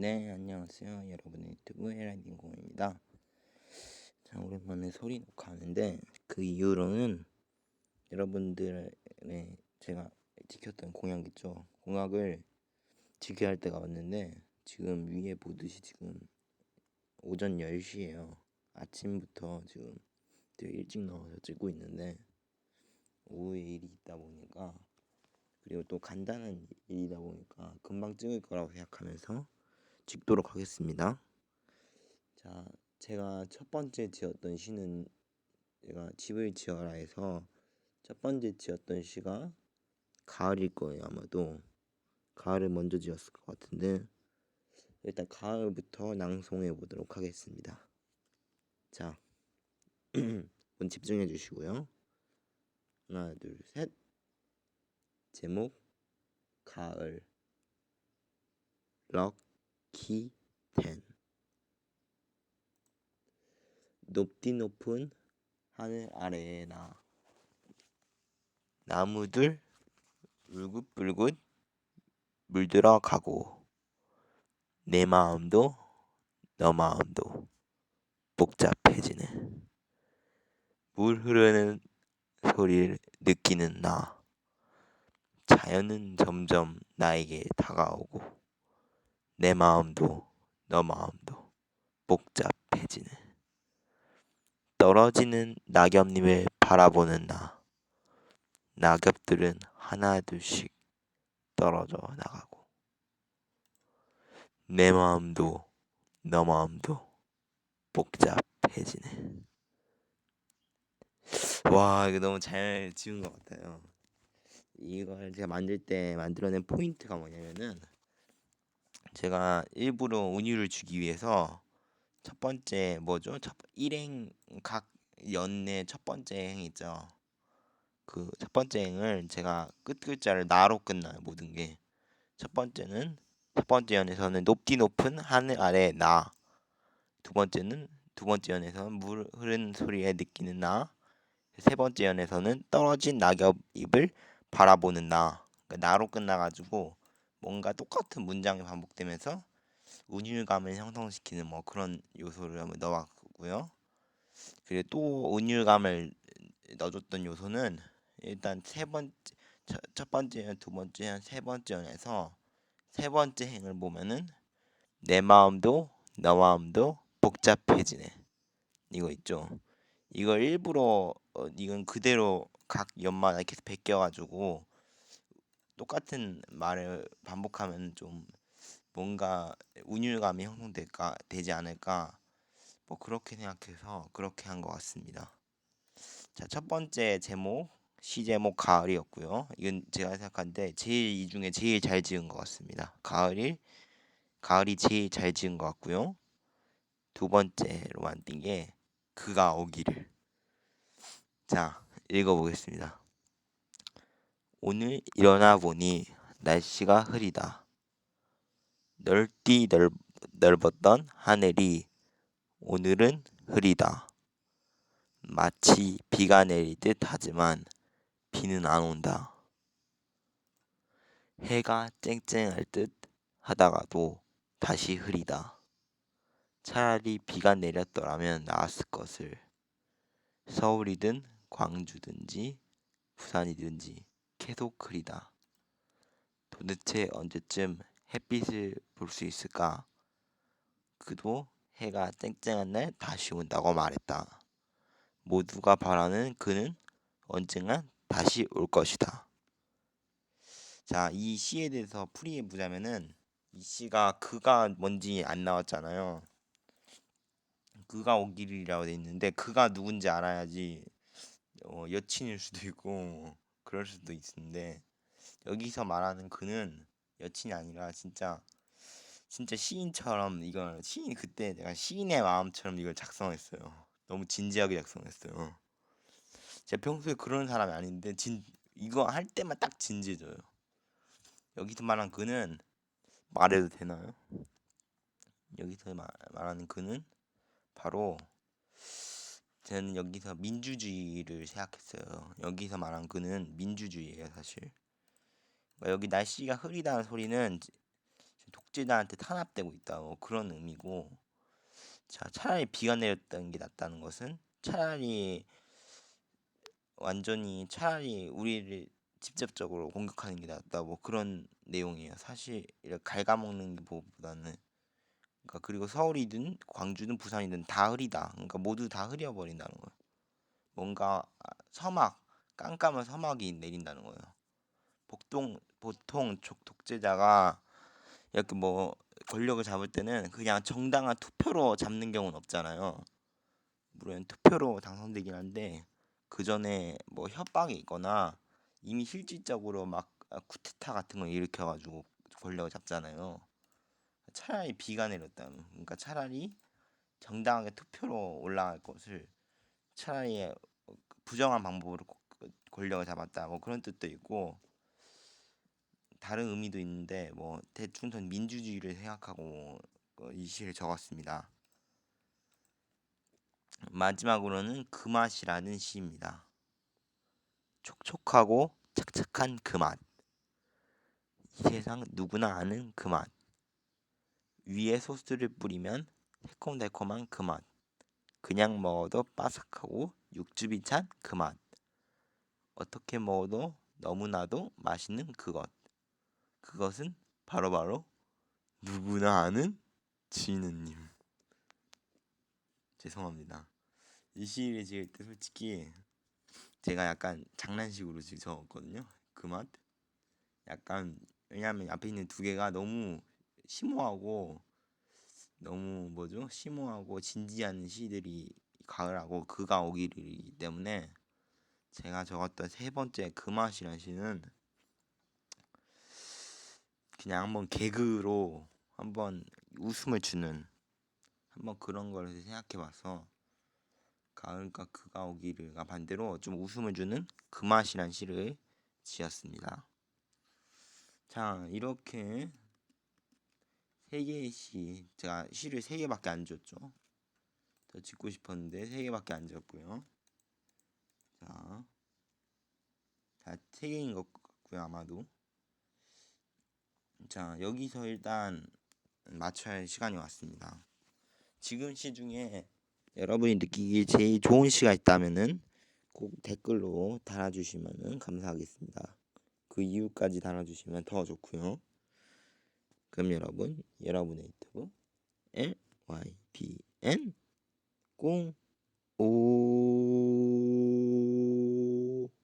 네, 안녕하세요. 여러분의 유튜브 헤라인딩공입니다. 자, 오랜만에 소리 녹화하는데 그 이후로는 여러분들의 제가 지켰던 공약 있죠. 공약을 지켜야 할 때가 왔는데 지금 위에 보듯이 지금 오전 10시에요. 아침부터 지금 되게 일찍 나와서 찍고 있는데 오후에 일이 있다 보니까 그리고 또 간단한 일이다 보니까 금방 찍을 거라고 생각하면서 찍도록 하겠습니다. 자, 제가 첫 번째 지었던 시는 제가 집을 지어라 해서 첫 번째 지었던 시가 가을일 거예요, 아마도. 가을을 먼저 지었을 것 같은데 일단 가을부터 낭송해 보도록 하겠습니다. 자, 문 집중해 주시고요. 하나, 둘, 셋. 제목 가을 럭 키텐 높디 높은 하늘 아래에 나 나무들 울긋불긋 물들어 가고 내 마음도 너 마음도 복잡해지는 물 흐르는 소리를 느끼는 나. 자연은 점점 나에게 다가오고 내 마음도 너 마음도 복잡해지는 떨어지는 낙엽님을 바라보는 나 낙엽들은 하나 둘씩 떨어져 나가고 내 마음도 너 마음도 복잡해지네. 와 이거 너무 잘 지은 것 같아요. 이걸 제가 만들 때 만들어낸 포인트가 뭐냐면은 제가 일부러 운율을 주기 위해서 첫 번째 뭐죠? 첫 일행 각 연의 첫 번째 행 있죠. 그 첫 번째 행을 제가 끝 글자를 나로 끝나요 모든 게. 첫 번째는 첫 번째 연에서는 높디 높은 하늘 아래 나. 두 번째는 두 번째 연에서는 물 흐르는 소리에 느끼는 나. 세 번째 연에서는 떨어진 낙엽 잎을 바라보는 나. 그러니까 나로 끝나가지고 뭔가 똑같은 문장이 반복되면서 운율감을 형성시키는 뭐 그런 요소를 한번 넣어봤고요. 그리고 또 운율감을 넣어줬던 요소는 일단 세 번째 첫 번째, 두 번째, 세 번째 연에서 세 번째 행을 보면은 내 마음도 너 마음도 복잡해지네. 이거 있죠. 이걸 일부러 어, 이건 그대로 각 연마다 계속 베껴가지고 똑같은 말을 반복하면 좀 뭔가 운율감이 형성될까 되지 않을까 뭐 그렇게 생각해서 그렇게 한 것 같습니다. 자, 첫 번째 제목 시 제목 가을이었고요. 이건 제가 생각하는데 제일 이 중에 제일 잘 지은 것 같습니다. 가을이 가을이 제일 잘 지은 것 같고요. 두 번째로 만든 게 그가 오기를. 자, 읽어보겠습니다. 오늘 일어나 보니 날씨가 흐리다. 넓디 넓, 넓었던 하늘이 오늘은 흐리다. 마치 비가 내리듯 하지만 비는 안 온다. 해가 쨍쨍할 듯 하다가도 다시 흐리다. 차라리 비가 내렸더라면 나았을 것을. 서울이든 광주든지 부산이든지 계속 흐리다. 도대체 언제쯤 햇빛을 볼 수 있을까? 그도 해가 쨍쨍한 날 다시 온다고 말했다. 모두가 바라는 그는 언젠가 다시 올 것이다. 자, 이 시에 대해서 풀이해 보자면은 이 시가 그가 뭔지 안 나왔잖아요. 그가 오기를이라고 돼 있는데 그가 누군지 알아야지 어, 여친일 수도 있고 그럴 수도 있는데 여기서 말하는 그는 여친이 아니라 진짜 진짜 시인처럼 이걸 시인 그때 내가 시인의 마음처럼 이걸 작성했어요. 너무 진지하게 작성했어요. 제가 평소에 그런 사람이 아닌데 진 이거 할 때만 딱 진지해져요. 여기서 말한 그는 말해도 되나요? 여기서 말, 말하는 그는 바로 저는 여기서 민주주의를 생각했어요. 여기서 말한 그는 민주주의예요, 사실. 그러니까 여기 날씨가 흐리다는 소리는 독재자한테 탄압되고 있다 뭐 그런 의미고 자 차라리 비가 내렸던 게 낫다는 것은 차라리 완전히 차라리 우리를 직접적으로 공격하는 게 낫다 뭐 그런 내용이에요 사실 이렇게 갉아먹는 것보다는 그러니까 그리고 서울이든 광주든 부산이든 다 흐리다 그러니까 모두 다 흐려버린다는 거예요 뭔가 아, 서막 깜깜한 서막이 내린다는 거예요 보통 보통 족- 독재자가 이렇게 뭐 권력을 잡을 때는 그냥 정당한 투표로 잡는 경우는 없잖아요. 물론 투표로 당선되긴 한데 그 전에 뭐 협박이 있거나 이미 실질적으로 막 아, 쿠데타 같은 걸 일으켜가지고 권력을 잡잖아요. 차라리 비가 내렸다면, 그러니까 차라리 정당하게 투표로 올라갈 것을 차라리 어, 부정한 방법으로 고- 권력을 잡았다. 뭐 그런 뜻도 있고 다른 의미도 있는데 뭐 대충 전 민주주의를 생각하고 어, 이 시를 적었습니다. 마지막으로는 그 맛이라는 시입니다. 촉촉하고 착착한 그 맛. 이 세상 누구나 아는 그 맛. 위에 소스를 뿌리면 새콤달콤한 그 맛. 그냥 먹어도 바삭하고 육즙이 찬 그 맛. 어떻게 먹어도 너무나도 맛있는 그것. 그것은 바로바로 누구나 아는 진우님. 죄송합니다. 이 시를 지을 때 솔직히 제가 약간 장난식으로 지금 적었거든요. 그 맛. 약간 왜냐하면 앞에 있는 두 개가 너무 심오하고 너무 뭐죠? 심오하고 진지한 시들이 가을하고 그가 오기이기 때문에 제가 적었던 세 번째 그 맛이라는 시는 그냥 한번 개그로 한번 웃음을 주는 한번 그런 걸 생각해봐서 가을과 그가 오기를가 반대로 좀 웃음을 주는 그 맛이란 시를 지었습니다. 자 이렇게 세 개의 시 제가 시를 세 개밖에 안 지었죠. 더 짓고 싶었는데 세 개밖에 안 지었고요. 자, 자세 개인 것 같고요 아마도. 자 여기서 일단 맞춰야 할 시간이 왔습니다. 지금 시 중에 여러분이 느끼기 제일 좋은 시가 있다면은 꼭 댓글로 달아주시면 감사하겠습니다. 그 이유까지 달아주시면 더 좋고요. 그럼 여러분 여러분의 유튜브 L Y B N 꽁 오.